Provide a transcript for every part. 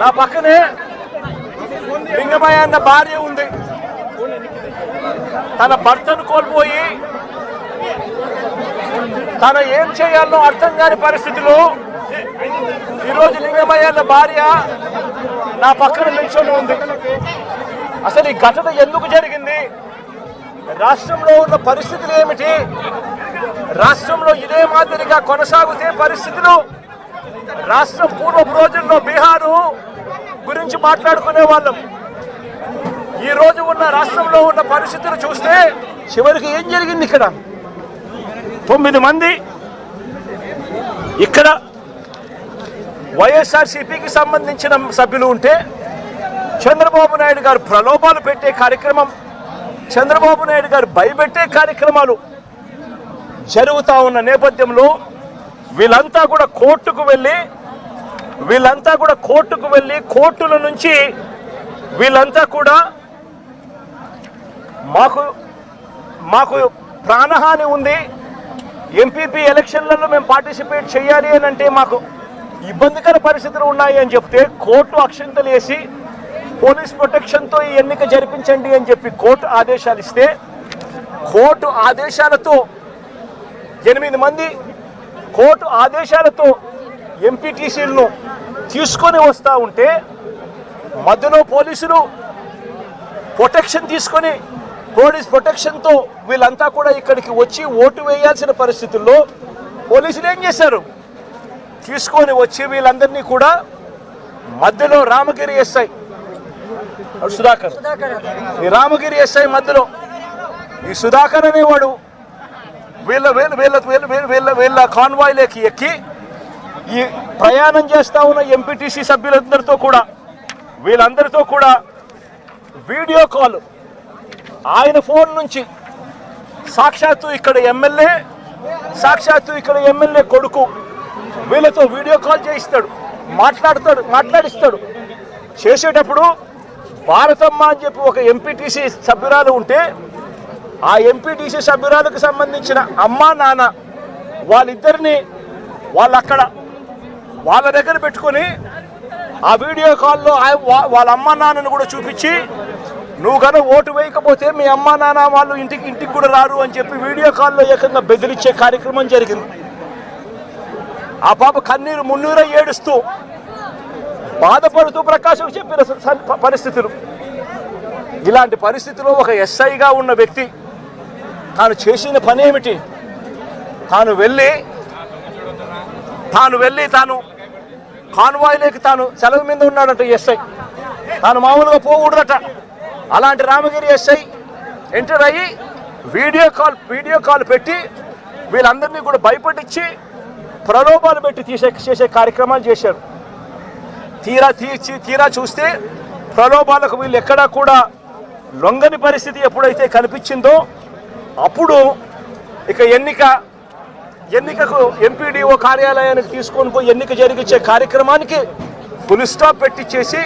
నా పక్కనే లింగమయ్య అన్న భార్య ఉంది. తన భర్తను కోల్పోయి తన ఏం చేయాలో అర్థం కాని పరిస్థితిలో ఈరోజు లింగమయ్య అన్న భార్య నా పక్కన నిల్చొని ఉంది. అసలు ఈ ఘటన ఎందుకు జరిగింది? రాష్ట్రంలో ఉన్న పరిస్థితులు ఏమిటి? రాష్ట్రంలో ఇదే మాదిరిగా కొనసాగుతే పరిస్థితులు రాష్ట్రం పూర్వపు రోజుల్లో బీహారు గురించి మాట్లాడుకునే వాళ్ళం. ఈ రోజు ఉన్న రాష్ట్రంలో ఉన్న పరిస్థితులు చూస్తే చివరికి ఏం జరిగింది ఇక్కడ? తొమ్మిది మంది ఇక్కడ వైఎస్ఆర్సీపీకి సంబంధించిన సభ్యులు ఉంటే చంద్రబాబు నాయుడు గారు ప్రలోభాలు పెట్టే కార్యక్రమం చంద్రబాబు నాయుడు గారు భయపెట్టే కార్యక్రమాలు జరుగుతూ ఉన్న నేపథ్యంలో వీళ్ళంతా కూడా కోర్టుకు వెళ్ళి వీళ్ళంతా కూడా కోర్టుకు వెళ్ళి కోర్టుల నుంచి వీళ్ళంతా కూడా మాకు మాకు ప్రాణహాని ఉంది. ఎంపీపీ ఎలక్షన్లలో మేము పార్టిసిపేట్ చేయాలి అని అంటే మాకు ఇబ్బందికర పరిస్థితులు ఉన్నాయి అని చెప్తే కోర్టు అక్షంతలు వేసి పోలీస్ ప్రొటెక్షన్తో ఈ ఎన్నిక జరిపించండి అని చెప్పి కోర్టు ఆదేశాలు ఇస్తే కోర్టు ఆదేశాలతో ఎనిమిది మంది కోర్టు ఆదేశాలతో ఎంపీటీసీలను తీసుకొని వస్తూ ఉంటే మధ్యలో పోలీసులు ప్రొటెక్షన్ తీసుకొని పోలీస్ ప్రొటెక్షన్తో వీళ్ళంతా కూడా ఇక్కడికి వచ్చి ఓటు వేయాల్సిన పరిస్థితుల్లో పోలీసులు ఏం చేశారు? తీసుకొని వచ్చి వీళ్ళందరినీ కూడా మధ్యలో రామగిరి ఎస్ఐ సుధాకర్. ఈ రామగిరి ఎస్ఐ మధ్యలో. ఈ సుధాకర్ అనేవాడు వీళ్ళ వీళ్ళ వీళ్ళ వీళ్ళ వీళ్ళ వీళ్ళ వీళ్ళ కాన్వాయ్లోకి ఎక్కి ఈ ప్రయాణం చేస్తూ ఉన్న ఎంపీటీసీ సభ్యులందరితో కూడా వీళ్ళందరితో కూడా వీడియో కాల్. ఆయన ఫోన్ నుంచి సాక్షాత్తు ఇక్కడ ఎమ్మెల్యే సాక్షాత్తు ఇక్కడ ఎమ్మెల్యే కొడుకు వీళ్ళతో వీడియో కాల్ చేయిస్తాడు మాట్లాడతాడు మాట్లాడిస్తాడు. చేసేటప్పుడు భారతమ్మ అని చెప్పి ఒక ఎంపీటీసీ సభ్యురాలు ఉంటే ఆ ఎంపీటీసీ సభ్యురాలకు సంబంధించిన అమ్మ నాన్న వాళ్ళిద్దరిని వాళ్ళు అక్కడ వాళ్ళ దగ్గర పెట్టుకొని ఆ వీడియో కాల్లో ఆ- వా- వాళ్ళ అమ్మ నాన్నను కూడా చూపించి నువ్వు కనుక ఓటు వేయకపోతే మీ అమ్మ నాన్న వాళ్ళు ఇంటికి ఇంటికి కూడా రారు అని చెప్పి వీడియో కాల్లో ఏకంగా బెదిరించే కార్యక్రమం జరిగింది. ఆ పాప కన్నీరు మున్నీర ఏడుస్తూ బాధపడుతూ ప్రకాశం చెప్పిన పరిస్థితులు. ఇలాంటి పరిస్థితిలో ఒక ఎస్ఐగా ఉన్న వ్యక్తి తాను చేసిన పని ఏమిటి? తాను వెళ్ళి తాను వెళ్ళి తాను కాన్వాయ్లోకి తాను సెలవు మీద ఉన్నాడట ఎస్ఐ. తాను మామూలుగా పోకూడదట. అలాంటి రామగిరి ఎస్ఐ ఎంటర్ అయ్యి వీడియో కాల్ వీడియో కాల్ పెట్టి వీళ్ళందరినీ కూడా భయపడించి ప్రలోభాలు పెట్టి తీసే చేసే కార్యక్రమాలు చేశారు. తీరా తీర్చి తీరా చూస్తే ప్రలోభాలకు వీళ్ళు ఎక్కడా కూడా లొంగని పరిస్థితి ఎప్పుడైతే కనిపించిందో అప్పుడు ఇక ఎన్నిక ఎన్నికకు ఎంపీడీఓ కార్యాలయానికి తీసుకొని పోయి ఎన్నిక జరిగించే కార్యక్రమానికి ఫుల్ స్టాప్ పెట్టించేసి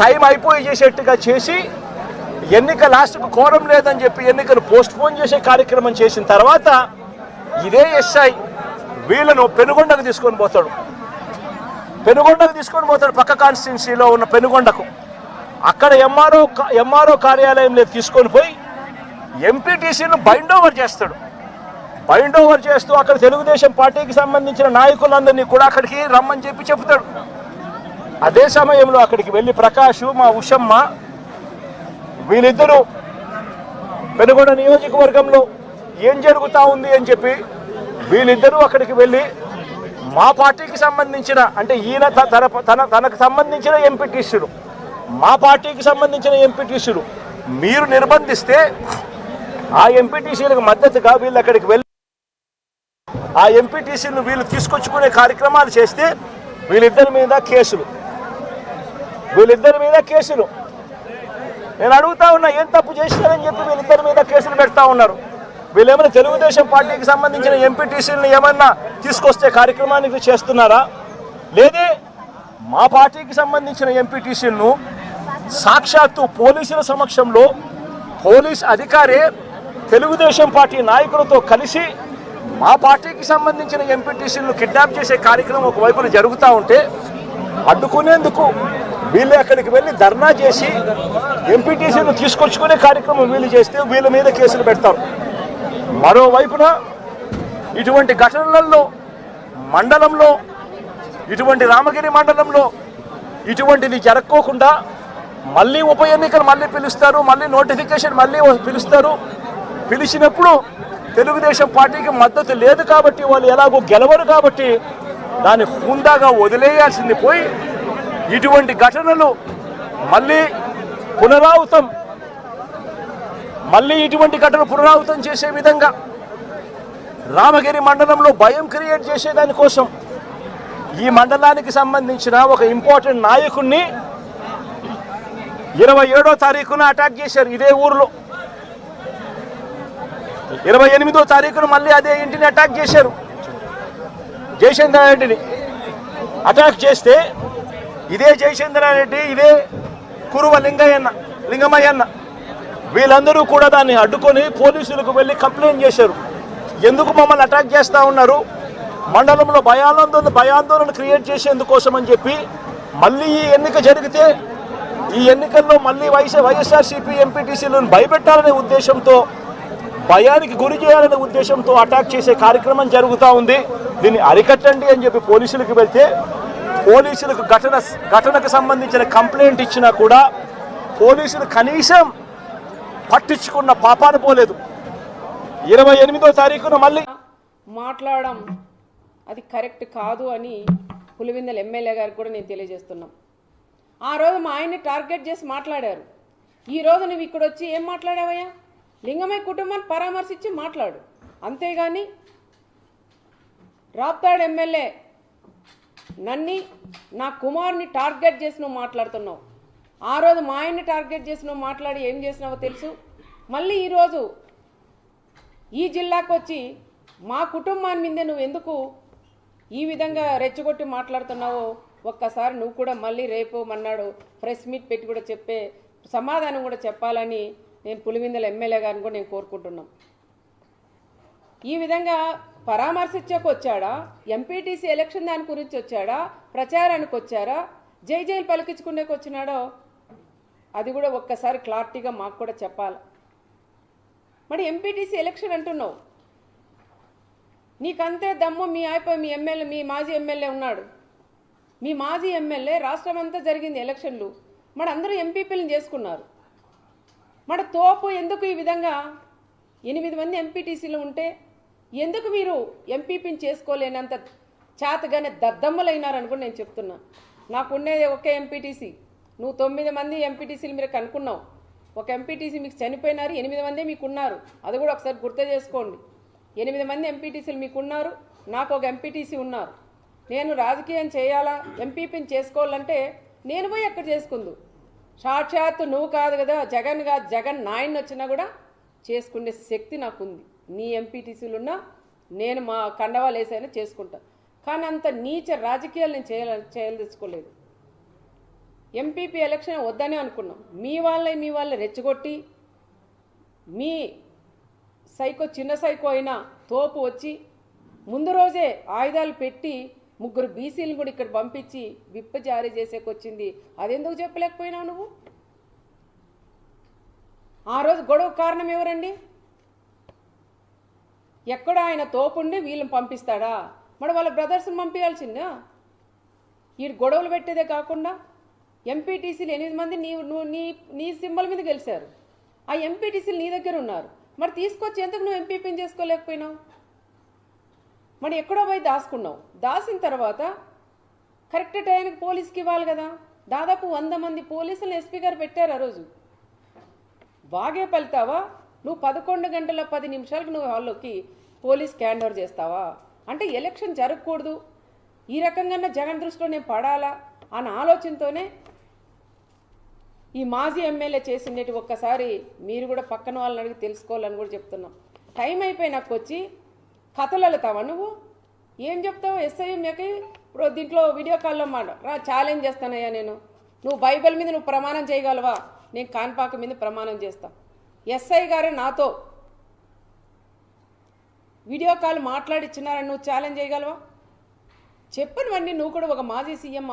టైం అయిపోయి చేసేట్టుగా చేసి ఎన్నిక లాస్ట్కు కోరం లేదని చెప్పి ఎన్నికను పోస్ట్ పోన్ చేసే కార్యక్రమం చేసిన తర్వాత ఇదే ఎస్ఐ వీళ్ళను పెనుగొండకు తీసుకొని పోతాడు. పెనుగొండకు తీసుకొని పోతాడు పక్క కాన్స్టిట్యున్సీలో ఉన్న పెనుగొండకు. అక్కడ ఎంఆర్ఓ ఎంఆర్ఓ కార్యాలయంలో తీసుకొని పోయి ఎంపీటీసీను బైండ్ ఓవర్ చేస్తాడు. బైండ్ ఓవర్ చేస్తూ అక్కడ తెలుగుదేశం పార్టీకి సంబంధించిన నాయకులందరినీ కూడా అక్కడికి రమ్మని చెప్పి చెప్తాడు అదే సమయంలో అక్కడికి వెళ్ళి ప్రకాష్ మా ఉషమ్మ వీళ్ళిద్దరూ పెనుగొండ నియోజకవర్గంలో ఏం జరుగుతూ ఉంది అని చెప్పి వీళ్ళిద్దరూ అక్కడికి వెళ్ళి మా పార్టీకి సంబంధించిన అంటే ఈయన త- తన తన తనకు సంబంధించిన ఎంపీటీసీలు మా పార్టీకి సంబంధించిన ఎంపీటీసీలు మీరు నిర్బంధిస్తే ఆ ఎంపీటీసీలకు మద్దతుగా వీళ్ళు అక్కడికి వెళ్ళి ఆ ఎంపీటీసీలను వీళ్ళు తీసుకొచ్చుకునే కార్యక్రమాలు చేస్తే వీళ్ళిద్దరి మీద కేసులు. వీళ్ళిద్దరి మీద కేసులు. నేను అడుగుతా ఉన్నా ఏం తప్పు చేసినారని చెప్పి వీళ్ళిద్దరి మీద కేసులు పెడతా ఉన్నారు. వీళ్ళేమైనా తెలుగుదేశం పార్టీకి సంబంధించిన ఎంపీటీసీలను ఏమన్నా తీసుకొస్తే కార్యక్రమానికి చేస్తున్నారా? లేదే మా పార్టీకి సంబంధించిన ఎంపీటీసీలను సాక్షాత్తు పోలీసుల సమక్షంలో పోలీస్ అధికారే తెలుగుదేశం పార్టీ నాయకులతో కలిసి మా పార్టీకి సంబంధించిన ఎంపీటీసీలను కిడ్నాప్ చేసే కార్యక్రమం ఒకవైపున జరుగుతూ ఉంటే అడ్డుకునేందుకు వీళ్ళు అక్కడికి వెళ్ళి ధర్నా చేసి ఎంపీటీసీలు తీసుకొచ్చుకునే కార్యక్రమం వీళ్ళు చేస్తే వీళ్ళ మీద కేసులు పెడతారు. మరోవైపున ఇటువంటి ఘటనలలో మండలంలో ఇటువంటి రామగిరి మండలంలో ఇటువంటిది జరక్కోకుండా మళ్ళీ ఉప ఎన్నికలు మళ్ళీ పిలుస్తారు మళ్ళీ నోటిఫికేషన్ మళ్ళీ పిలుస్తారు. పిలిచినప్పుడు తెలుగుదేశం పార్టీకి మద్దతు లేదు కాబట్టి వాళ్ళు ఎలాగో గెలవరు కాబట్టి దాన్ని హుందాగా వదిలేయాల్సింది పోయి ఇటువంటి ఘటనలు మళ్ళీ పునరావృతం మళ్ళీ ఇటువంటి ఘటనలు పునరావృతం చేసే విధంగా రామగిరి మండలంలో భయం క్రియేట్ చేసేదానికోసం ఈ మండలానికి సంబంధించిన ఒక ఇంపార్టెంట్ నాయకుడిని ఇరవై ఏడో తారీఖున అటాక్ చేశారు ఇదే ఊర్లో. ఇరవై ఎనిమిదో తారీఖున మళ్ళీ అదే ఇంటిని అటాక్ చేశారు. జయచంద్రారెడ్డిని అటాక్ చేస్తే ఇదే జయచంద్రారెడ్డి ఇదే కురువ లింగయ్యన్న లింగమయ్యన్న. వీళ్ళందరూ కూడా దాన్ని అడ్డుకొని పోలీసులకు వెళ్ళి కంప్లైంట్ చేశారు. ఎందుకు మమ్మల్ని అటాక్ చేస్తూ ఉన్నారు? మండలంలో భయాందోళన భయాందోళన క్రియేట్ చేసేందుకోసం అని చెప్పి మళ్ళీ ఈ ఎన్నిక జరిగితే ఈ ఎన్నికల్లో మళ్ళీ వైఎస్ వైఎస్ఆర్సీపీ ఎంపీటీసీలను భయపెట్టాలనే ఉద్దేశంతో భయానికి గురి చేయాలనే ఉద్దేశంతో అటాక్ చేసే కార్యక్రమం జరుగుతూ ఉంది. దీన్ని అరికట్టండి అని చెప్పి పోలీసులకు వెళ్తే పోలీసులకు ఘటన ఘటనకు సంబంధించిన కంప్లైంట్ ఇచ్చినా కూడా పోలీసులు కనీసం పట్టించుకున్న పాపాన పోలేదు. ఇరవై ఎనిమిదో తారీఖున మళ్ళీ మాట్లాడడం అది కరెక్ట్ కాదు అని పులివిందల ఎమ్మెల్యే గారికి కూడా నేను తెలియజేస్తున్నాం. ఆ రోజు మా ఆయన్ని టార్గెట్ చేసి మాట్లాడారు. ఈ రోజు నువ్వు ఇక్కడ వచ్చి ఏం మాట్లాడావయ్యా? లింగమయ్య కుటుంబాన్ని పరామర్శించి మాట్లాడు. అంతేగాని రాప్తాడు ఎమ్మెల్యే నన్ని నా కుమార్ని టార్గెట్ చేసి నువ్వు మాట్లాడుతున్నావు. ఆ రోజు మా ఆయన్ని టార్గెట్ చేసి నువ్వు మాట్లాడి ఏం చేసినావో తెలుసు. మళ్ళీ ఈరోజు ఈ జిల్లాకు వచ్చి మా కుటుంబాన్ని మీదే నువ్వు ఎందుకు ఈ విధంగా రెచ్చగొట్టి మాట్లాడుతున్నావో ఒక్కసారి నువ్వు కూడా మళ్ళీ రేపు మన్నాడు ప్రెస్ మీట్ పెట్టి కూడా చెప్పే సమాధానం కూడా చెప్పాలని నేను పులివిందల ఎమ్మెల్యే గారిని కూడా నేను కోరుకుంటున్నాం. ఈ విధంగా పరామర్శించకు వచ్చాడా? ఎంపీటీసీ ఎలక్షన్ దాని గురించి వచ్చాడా? ప్రచారానికి వచ్చారా? జై జైలు పలికించుకునేకి వచ్చినాడో? అది కూడా ఒక్కసారి క్లారిటీగా మాకు కూడా చెప్పాలి. మరి ఎంపీటీసీ ఎలక్షన్ అంటున్నావు. నీకంతే దమ్ము మీ అయిపోయి మీ ఎమ్మెల్యే మీ మాజీ ఎమ్మెల్యే ఉన్నాడు. మీ మాజీ ఎమ్మెల్యే రాష్ట్రం అంతా జరిగింది ఎలక్షన్లు. మరి అందరూ ఎంపీపీలను చేసుకున్నారు. మన తోపు ఎందుకు ఈ విధంగా? ఎనిమిది మంది ఎంపీటీసీలు ఉంటే ఎందుకు మీరు ఎంపీపీని చేసుకోలేనంత చేతగానే దద్దమ్మలైనారని కూడా నేను చెప్తున్నా. నాకు ఉండేది ఒకే ఎంపీటీసీ నువ్వు తొమ్మిది మంది ఎంపీటీసీలు మీరు కనుక్కున్నావు. ఒక ఎంపీటీసీ మీకు చనిపోయినారు ఎనిమిది మంది మీకు ఉన్నారు అది కూడా ఒకసారి గుర్తు చేసుకోండి. ఎనిమిది మంది ఎంపీటీసీలు మీకు ఉన్నారు నాకు ఒక ఎంపీటీసీ ఉన్నారు. నేను రాజకీయం చేయాలా ఎంపీపీని చేసుకోవాలంటే నేను పోయి ఎక్కడ చేసుకుందు? సాక్షాత్తు నువ్వు కాదు కదా జగన్ కాదు జగన్ నాయన్ వచ్చినా కూడా చేసుకునే శక్తి నాకుంది. నీ ఎంపీటీసీలు ఉన్నా నేను మా కండవాలు వేసైనా చేసుకుంటా. కానీ అంత నీచ రాజకీయాలు నేను చేయాల చేయదలుచుకోలేదు ఎంపీపీ ఎలక్షన్ వద్దనే అనుకున్నాం. మీ వాళ్ళే మీ వాళ్ళే రెచ్చగొట్టి మీ సైకో చిన్న సైకో అయినా తోపు వచ్చి ముందు రోజే ఆయుధాలు పెట్టి ముగ్గురు బీసీలను కూడా ఇక్కడ పంపించి విప్ప జారీ చేసేకొచ్చింది. అదెందుకు చెప్పలేకపోయినావు నువ్వు? ఆ రోజు గొడవ కారణం ఎవరండి? ఎక్కడ ఆయన తోపుండి వీళ్ళని పంపిస్తాడా? మరి వాళ్ళ బ్రదర్స్ని పంపించాల్సిందా? ఈ గొడవలు పెట్టేదే కాకుండా ఎంపీటీసీలు ఎనిమిది మంది నీ నువ్వు నీ నీ సింబల్ మీద గెలిచారు. ఆ ఎంపీటీసీలు నీ దగ్గర ఉన్నారు. మరి తీసుకొచ్చి ఎందుకు నువ్వు ఎంపీపీని చేసుకోలేకపోయినావు? మనం ఎక్కడో పోయి దాచుకున్నావు దాసిన తర్వాత కరెక్ట్ టైంకి పోలీస్కి ఇవ్వాలి కదా. దాదాపు వంద మంది పోలీసులు ఎస్పీ గారు పెట్టారు ఆ రోజు. బాగే పలుతావా? నువ్వు పదకొండు గంటల పది నిమిషాలకు నువ్వు హాల్లోకి పోలీస్ హ్యాండ్ ఓవర్ చేస్తావా? అంటే ఎలక్షన్ జరగకూడదు. ఈ రకంగా జగన్ దృష్టిలో నేను పడాలా? అన్న ఆలోచనతోనే ఈ మాజీ ఎమ్మెల్యే చేసినట్టు ఒక్కసారి మీరు కూడా పక్కన వాళ్ళని అడిగి తెలుసుకోవాలని కూడా చెప్తున్నాం. టైం అయిపోయి నాకు వచ్చి కథలు వెళ్తావా నువ్వు? ఏం చెప్తావు? ఎస్ఐ మీకు ఇప్పుడు దీంట్లో వీడియో కాల్లో మాట రా ఛాలెంజ్ చేస్తానయ్యా నేను. నువ్వు బైబిల్ మీద నువ్వు ప్రమాణం చేయగలవా? నేను కాన్పాక మీద ప్రమాణం చేస్తా. ఎస్ఐ గారు నాతో. వీడియో కాల్ మాట్లాడిచ్చినారని నువ్వు ఛాలెంజ్ చేయగలవా? చెప్పనివన్నీ నువ్వు కూడా ఒక మాజీ సీఎం